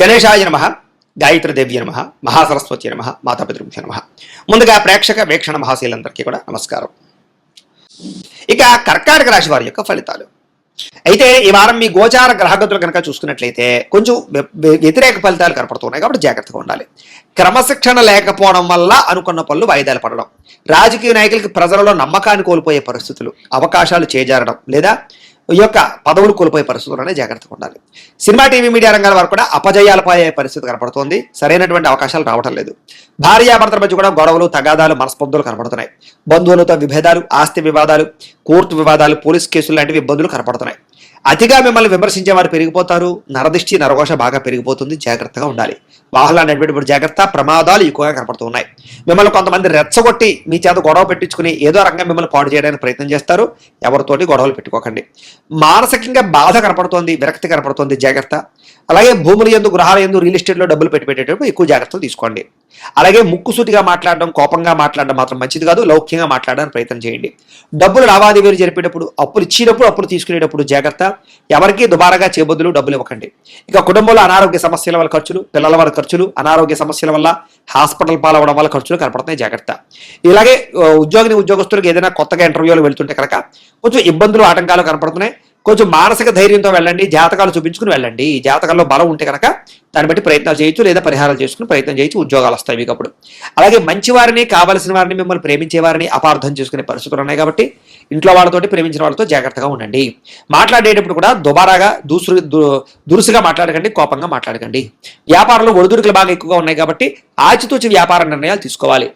గణేశాయ నమ గాయత్రదేవ్య నమ మహాసరస్వతి నమ మాతాపితృభ్య నమ. ముందుగా ప్రేక్షక వీక్షణ మహాశీలందరికీ కూడా నమస్కారం. ఇక కర్కాటక రాశి వారి యొక్క ఫలితాలు. అయితే ఈ వారం మీ గోచార గ్రహగతులు కనుక చూసుకున్నట్లయితే కొంచెం వ్యతిరేక ఫలితాలు కనపడుతున్నాయి కాబట్టి జాగ్రత్తగా ఉండాలి. క్రమశిక్షణ లేకపోవడం వల్ల అనుకున్న పనులు వాయిదాలు పడడం. రాజకీయ నాయకులకి ప్రజలలో నమ్మకాన్ని కోల్పోయే పరిస్థితులు అవకాశాలు చేజారడం లేదా ఈ యొక్క పదవులు కోల్పోయే పరిస్థితుల్లోనే జాగ్రత్తగా ఉండాలి. సినిమా టీవీ మీడియా రంగాల వారు కూడా అపజయాలు పోయే పరిస్థితి కనపడుతోంది. సరైనటువంటి అవకాశాలు రావటం లేదు. భార్యాభర్తల మధ్య కూడా గొడవలు తగాదాలు మనస్పందులు కనపడుతున్నాయి. బంధువులతో విభేదాలు ఆస్తి వివాదాలు కోర్టు వివాదాలు పోలీస్ కేసులు లాంటివి ఇబ్బందులు కనపడుతున్నాయి. అతిగా మిమ్మల్ని విమర్శించే వారు పెరిగిపోతారు. నరదిష్టి నరఘోష బాగా పెరిగిపోతుంది. జాగ్రత్తగా ఉండాలి. వాహనాలు నడిపేటప్పుడు జాగ్రత్త ప్రమాదాలు ఎక్కువగా కనపడుతూ ఉన్నాయి. మిమ్మల్ని కొంతమంది రెచ్చగొట్టి మీ చేత గొడవ పెట్టించుకుని ఏదో రకంగా మిమ్మల్ని పాడు చేయడానికి ప్రయత్నం చేస్తారు. ఎవరితోటి గొడవలు పెట్టుకోకండి. మానసికంగా బాధ కనపడుతోంది విరక్తి కనపడుతోంది జాగ్రత్త. అలాగే భూములు ఎందు గృహాలు ఎందు రియల్ ఎస్టేట్లో డబ్బులు పెట్టి పెట్టేటప్పుడు ఎక్కువ జాగ్రత్తలు తీసుకోండి. అలాగే ముక్కుసూటిగా మాట్లాడడం కోపంగా మాట్లాడడం మాత్రం మంచిది కాదు. లౌక్యంగా మాట్లాడడానికి ప్రయత్నం చేయండి. డబ్బులు లావాదేవీలు జరిపేటప్పుడు అప్పులు ఇచ్చినప్పుడు అప్పులు తీసుకునేటప్పుడు జాగ్రత్త. ఎవరికీ దుబారాగా చేబద్దులు డబ్బులు ఇవ్వకండి. ఇక కుటుంబంలో అనారోగ్య సమస్యల వల్ల ఖర్చులు పిల్లల వారి ఖర్చులు అనారోగ్య సమస్యల వల్ల హాస్పిటల్ పాలవడం వల్ల ఖర్చులు కనపడుతున్నాయి జాగ్రత్త. ఇలాగే ఉద్యోగిని ఉద్యోగస్తులకు ఏదైనా కొత్తగా ఇంటర్వ్యూలు వెళ్తుంటే కనుక కొంచెం ఇబ్బందులు ఆటంకాలు కనపడుతున్నాయి. కొంచెం మానసిక ధైర్యంతో వెళ్ళండి జాతకాలు చూపించుకుని వెళ్ళండి. ఈ జాతకాల్లో బలం ఉంటే కనుక దాన్ని బట్టి ప్రయత్నాలు చేయొచ్చు లేదా పరిహారాలు చేసుకుని ప్రయత్నం చేయొచ్చు ఉద్యోగాలు వస్తాయి మీకు అప్పుడు. అలాగే మంచి వారిని కావలసిన వారిని మిమ్మల్ని ప్రేమించే వారిని అపార్థం చేసుకునే పరిస్థితులు ఉన్నాయి కాబట్టి ఇంట్లో వాళ్ళతోటి ప్రేమించిన వాళ్ళతో జాగ్రత్తగా ఉండండి. మాట్లాడేటప్పుడు కూడా దుబారాగా దూసురు దు- దురుసుగా మాట్లాడకండి కోపంగా మాట్లాడకండి. వ్యాపారంలో ఒడిదుడుకులు బాగా ఎక్కువగా ఉన్నాయి కాబట్టి ఆచితూచి వ్యాపార నిర్ణయాలు తీసుకోవాలి.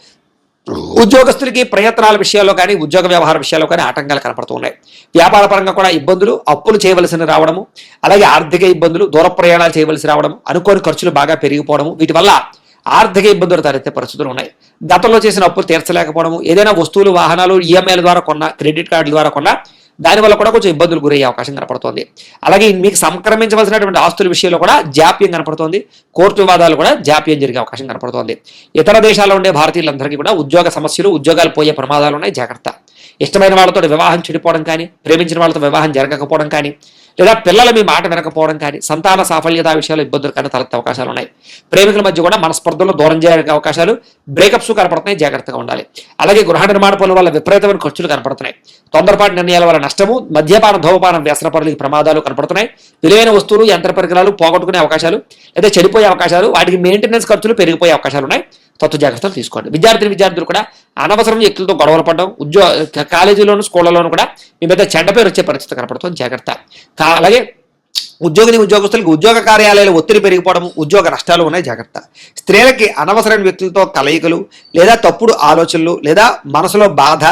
ఉద్యోగస్తులకి ప్రయత్నాల విషయాల్లో కానీ ఉద్యోగ వ్యవహార విషయాల్లో కానీ ఆటంకాలు కనపడుతూ ఉన్నాయి వ్యాపార పరంగా కూడా ఇబ్బందులు అప్పులు చేయవలసిన రావడము అలాగే ఆర్థిక ఇబ్బందులు దూర ప్రయాణాలు చేయవలసి రావడం అనుకోని ఖర్చులు బాగా పెరిగిపోవడము వీటి వల్ల ఆర్థిక ఇబ్బందులు తలెత్తే పరిస్థితులు ఉన్నాయి. గతంలో చేసిన అప్పులు తీర్చలేకపోవడము ఏదైనా వస్తువులు వాహనాలు ఈఎంఐల ద్వారా కొన్న క్రెడిట్ కార్డుల ద్వారా కొన్న దానివల్ల కూడా కొంచెం ఇబ్బందులు గురయ్యే అవకాశం కనపడుతోంది. అలాగే మీకు సంక్రమించవలసినటువంటి ఆస్తుల విషయంలో కూడా జాప్యం కనపడుతోంది. కోర్టు వివాదాలు కూడా జాప్యం జరిగే అవకాశం కనపడుతోంది. ఇతర దేశాల్లో ఉండే భారతీయులందరికీ కూడా ఉద్యోగ సమస్యలు ఉద్యోగాలు పోయే ప్రమాదాలు ఉన్నాయి జాగ్రత్త. ఇష్టమైన వాళ్ళతో వివాహం చెడిపోవడం కానీ ప్రేమించిన వాళ్ళతో వివాహం జరగకపోవడం కానీ లేదా పిల్లలు మీ మాట వినకపోవడం కానీ సంతాన సాఫల్యత విషయాలు ఇబ్బందులు కానీ తలెత్తే అవకాశాలు ఉన్నాయి. ప్రేమికుల మధ్య కూడా మనస్పర్ధలు దూరం చేయడానికి అవకాశాలు బ్రేకప్స్ కనపడుతున్నాయి జాగ్రత్తగా ఉండాలి. అలాగే గృహ నిర్మాణ పనుల వల్ల విపరీతమైన ఖర్చులు కనపడుతున్నాయి. తొందరపాటు నిర్ణయాల వల్ల నష్టము మద్యపాన ధూమపానం వ్యసన పనులకి ప్రమాదాలు కనపడుతున్నాయి. విలువైన వస్తువులు యంత్ర పరికరాలు పోగొట్టుకునే అవకాశాలు లేదా చెడిపోయే అవకాశాలు వాటికి మెయింటెనెన్స్ ఖర్చులు పెరిగిపోయే అవకాశాలు ఉన్నాయి. తత్వ జాగ్రత్తలు తీసుకోండి. విద్యార్థిని విద్యార్థులు కూడా అనవసరం వ్యక్తులతో గొడవలు పడడం ఉద్యోగ కాలేజీలోను స్కూళ్ళలోనూ కూడా మీ మీద చెడ్డ పేరు వచ్చే పరిస్థితి కనపడుతుంది. జాగ్రత్త. అలాగే ఉద్యోగిని ఉద్యోగస్తులకు ఉద్యోగ కార్యాలయాలు ఒత్తిడి పెరిగిపోవడం ఉద్యోగ నష్టాలు ఉన్నాయి. జాగ్రత్త. స్త్రీలకి అనవసరమైన వ్యక్తులతో కలయికలు లేదా తప్పుడు ఆలోచనలు లేదా మనసులో బాధ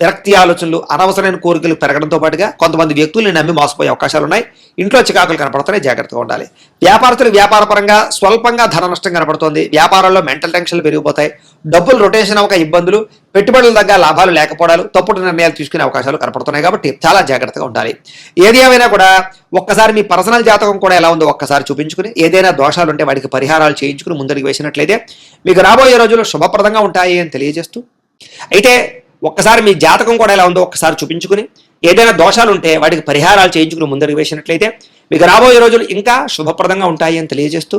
విరక్తి ఆలోచనలు అనవసరమైన కోరికలు పెరగడంతో పాటుగా కొంతమంది వ్యక్తుల్ని నమ్మి మోసపోయే అవకాశాలు ఉన్నాయి. ఇంట్లో చికాకులు కనపడుతున్నాయి జాగ్రత్తగా ఉండాలి. వ్యాపారస్తులు వ్యాపార పరంగా స్వల్పంగా ధన నష్టం కనపడుతోంది. వ్యాపారంలో మెంటల్ టెన్షన్లు పెరిగిపోతాయి. డబ్బులు రొటేషన్ అవ్వక ఇబ్బందులు పెట్టుబడుల దగ్గర లాభాలు లేకపోవడాలు తప్పుడు నిర్ణయాలు తీసుకునే అవకాశాలు కనపడుతున్నాయి కాబట్టి చాలా జాగ్రత్తగా ఉండాలి. ఏది ఏమైనా కూడా ఒక్కసారి మీ పర్సనల్ జాతకం కూడా ఎలా ఉందో ఒక్కసారి చూపించుకుని ఏదైనా దోషాలు ఉంటే వాటికి పరిహారాలు చేయించుకుని ముందరికి వేసినట్లయితే మీకు రాబోయే రోజులు శుభప్రదంగా ఉంటాయి అని తెలియజేస్తూ. అయితే ఒక్కసారి మీ జాతకం కూడా ఎలా ఉందో ఒక్కసారి చూపించుకుని ఏదైనా దోషాలు ఉంటే వాటికి పరిహారాలు చేయించుకుని ముందరికి వేసినట్లయితే మీకు రాబోయే రోజులు ఇంకా శుభప్రదంగా ఉంటాయి అని తెలియజేస్తూ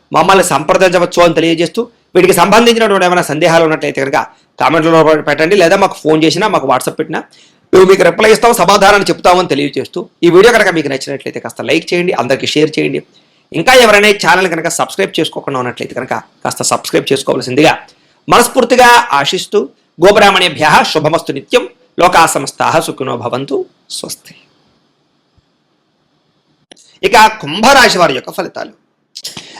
మమ్మల్ని సంప్రదించవచ్చు అని తెలియజేస్తూ వీటికి సంబంధించినటువంటి ఏమైనా సందేహాలు ఉన్నట్లయితే కనుక కామెంట్లో పెట్టండి లేదా మాకు ఫోన్ చేసినా మాకు వాట్సాప్ పెట్టినా మేము మీకు రిప్లై ఇస్తాం సమాధానాన్ని చెప్తామని తెలియజేస్తూ ఈ వీడియో కనుక మీకు నచ్చినట్లయితే కాస్త లైక్ చేయండి అందరికీ షేర్ చేయండి. ఇంకా ఎవరైనా ఛానల్ కనుక సబ్స్క్రైబ్ చేసుకోకుండా ఉన్నట్లయితే కనుక కాస్త సబ్స్క్రైబ్ చేసుకోవాల్సిందిగా మనస్ఫూర్తిగా ఆశిస్తూ గోబ్రాహ్మణేభ్య శుభమస్తు నిత్యం. లోకా సమస్తా సుఖినో భవంతు. స్వస్తి. ఇక కుంభరాశి వారి యొక్క ఫలితాలు.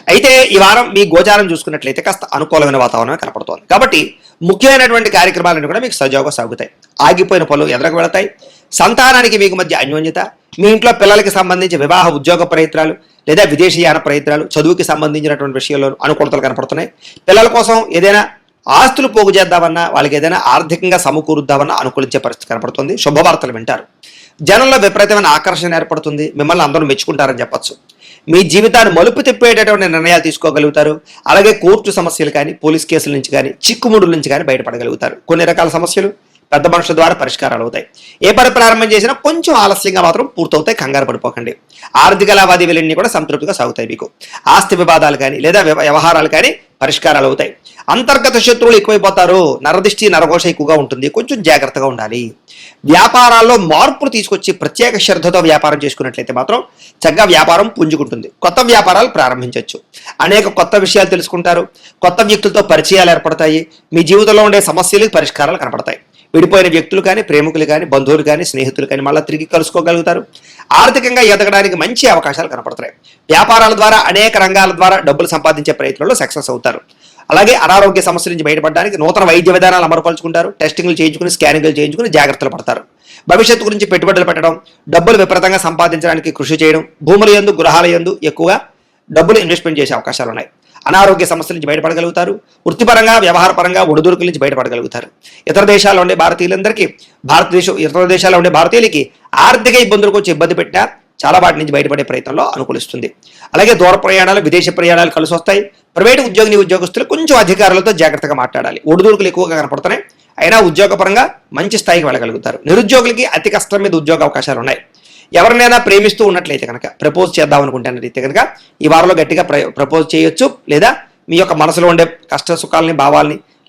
అయితే ఈ వారం మీ గోచారం చూసుకున్నట్లయితే కాస్త అనుకూలమైన వాతావరణం కనపడుతోంది. కాబట్టి ముఖ్యమైనటువంటి కార్యక్రమాలన్నీ కూడా మీకు సజావుగా సాగుతాయి. ఆగిపోయిన పనులు ఎదురకు వెళతాయి. సంతానానికి మీకు మధ్య అన్యోన్యత మీ ఇంట్లో పిల్లలకి సంబంధించి వివాహ ఉద్యోగ ప్రయత్నాలు లేదా విదేశీయాన ప్రయత్నాలు చదువుకి సంబంధించినటువంటి విషయంలో అనుకూలతలు కనపడుతున్నాయి. పిల్లల కోసం ఏదైనా ఆస్తులు పోగు చేద్దామన్నా వాళ్ళకి ఏదైనా ఆర్థికంగా సమకూరుద్దామన్నా అనుకూలించే పరిస్థితి కనపడుతుంది. శుభవార్తలు వింటారు. జనంలో విపరీతమైన ఆకర్షణ ఏర్పడుతుంది. మిమ్మల్ని అందరూ మెచ్చుకుంటారని చెప్పొచ్చు. మీ జీవితాన్ని మలుపు తిప్పేటటువంటి నిర్ణయాలు తీసుకోగలుగుతారు. అలాగే కోర్టు సమస్యలు కానీ పోలీస్ కేసుల నుంచి కానీ చిక్కుముడుల నుంచి కానీ బయటపడగలుగుతారు. కొన్ని రకాల సమస్యలు పెద్ద మనుషుల ద్వారా పరిష్కారాలు అవుతాయి. ఏ పని ప్రారంభం చేసినా కొంచెం ఆలస్యంగా మాత్రం పూర్తవుతాయి కంగారు పడిపోకండి. ఆర్థిక లావాదేవీలన్నీ కూడా సంతృప్తిగా సాగుతాయి మీకు. ఆస్తి వివాదాలు కానీ లేదా వ్యవ- వ్యవహారాలు కానీ పరిష్కారాలు అవుతాయి. అంతర్గత శత్రువులు ఎక్కువైపోతారు. నరదిష్టి నరఘోష ఎక్కువగా ఉంటుంది. కొంచెం జాగ్రత్తగా ఉండాలి. వ్యాపారాల్లో మార్పులు తీసుకొచ్చి ప్రత్యేక శ్రద్ధతో వ్యాపారం చేసుకున్నట్లయితే మాత్రం చక్కగా వ్యాపారం పుంజుకుంటుంది. కొత్త వ్యాపారాలు ప్రారంభించవచ్చు. అనేక కొత్త విషయాలు తెలుసుకుంటారు. కొత్త వ్యక్తులతో పరిచయాలు ఏర్పడతాయి. మీ జీవితంలో ఉండే సమస్యలకు పరిష్కారాలు కనపడతాయి. విడిపోయిన వ్యక్తులు కానీ ప్రేమికులు కానీ బంధువులు కానీ స్నేహితులు కానీ మళ్ళీ తిరిగి కలుసుకోగలుగుతారు. ఆర్థికంగా ఎదగడానికి మంచి అవకాశాలు కనపడతాయి. వ్యాపారాల ద్వారా అనేక రంగాల ద్వారా డబ్బులు సంపాదించే ప్రయత్నంలో సక్సెస్ అవుతారు. అలాగే అనారోగ్య సమస్యల నుంచి బయటపడడానికి నూతన వైద్య విధానాలు అమలుపరుచుకుంటారు. టెస్టింగ్లు చేయించుకుని స్కానింగ్లు చేయించుకుని జాగ్రత్తలు పడతారు. భవిష్యత్తు గురించి పెట్టుబడులు పెట్టడం డబ్బులు విపరీతంగా సంపాదించడానికి కృషి చేయడం భూముల యందు గృహాల యందు ఎక్కువగా డబ్బులు ఇన్వెస్ట్మెంట్ చేసే అవకాశాలు ఉన్నాయి. అనారోగ్య సమస్యల నుంచి బయటపడగలుగుతారు. వృత్తిపరంగా వ్యవహారపరంగా ఒడిదుడుకుల నుంచి బయటపడగలుగుతారు. ఇతర దేశాల్లో ఉండే భారతీయులందరికీ భారతదేశం ఇతర దేశాల్లో ఉండే భారతీయులకి ఆర్థిక ఇబ్బందులకు వచ్చి ఇబ్బంది పెట్టినా చాలా వాటి నుంచి బయటపడే ప్రయత్నంలో అనుకూలిస్తుంది. అలాగే దూర ప్రయాణాలు విదేశీ ప్రయాణాలు కలిసి వస్తాయి. ప్రైవేటు ఉద్యోగిని ఉద్యోగస్తులు కొంచెం అధికారులతో జాగ్రత్తగా మాట్లాడాలి. ఒడిదుడుకులు ఎక్కువగా కనపడుతున్నాయి. అయినా ఉద్యోగపరంగా మంచి స్థాయికి వెళ్ళగలుగుతారు. నిరుద్యోగులకి అతి కష్టం మీద ఉద్యోగ అవకాశాలు ఉన్నాయి. ఎవరినైనా ప్రేమిస్తూ ఉన్నట్లయితే కనుక ప్రపోజ్ చేద్దాం అనుకుంటున్నట్లయితే కనుక ఈ వారంలో గట్టిగా ప్రపోజ్ చేయొచ్చు. లేదా మీ యొక్క మనసులో ఉండే కష్ట సుఖాలని భావాల్ని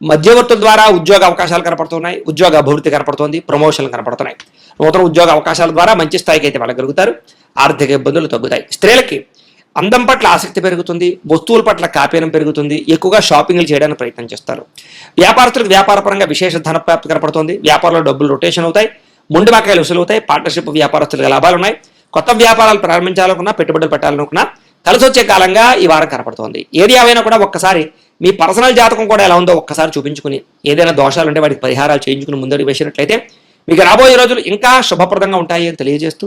మధ్యవర్తుల ద్వారా ఉద్యోగ అవకాశాలు కనపడుతున్నాయి ఉద్యోగ అభివృద్ధి కనపడుతోంది ప్రమోషన్లు కనపడుతున్నాయి. నూతన ఉద్యోగ అవకాశాల ద్వారా మంచి స్థాయికి అయితే వెళ్ళగలుగుతారు ఆర్థిక ఇబ్బందులు తగ్గుతాయి. స్త్రీలకి అందం పట్ల ఆసక్తి పెరుగుతుంది వస్తువుల పట్ల కాపీనం పెరుగుతుంది ఎక్కువగా షాపింగ్లు చేయడానికి ప్రయత్నం చేస్తారు. వ్యాపారస్తులకు వ్యాపారపరంగా విశేష ధనప్రాప్తి కనపడుతుంది. వ్యాపారంలో డబ్బులు రొటేషన్ అవుతాయి ముందు బకాయిలు వసూలు అవుతాయి పార్ట్నర్షిప్ వ్యాపారస్తులకు లాభాలు ఉన్నాయి కొత్త వ్యాపారాలు ప్రారంభించాలనుకున్నా పెట్టుబడులు పెట్టాలనుకున్నా కలిసి వచ్చే కాలంగా ఈ వారం కనపడుతోంది. ఏది ఏమైనా కూడా ఒక్కసారి మీ పర్సనల్ జాతకం కూడా ఎలా ఉందో ఒక్కసారి చూపించుకుని ఏదైనా దోషాలు ఉంటే వాటికి పరిహారాలు చేయించుకుని ముందడుగు వేసినట్లయితే మీకు రాబోయే రోజులు ఇంకా శుభప్రదంగా ఉంటాయి అని తెలియజేస్తూ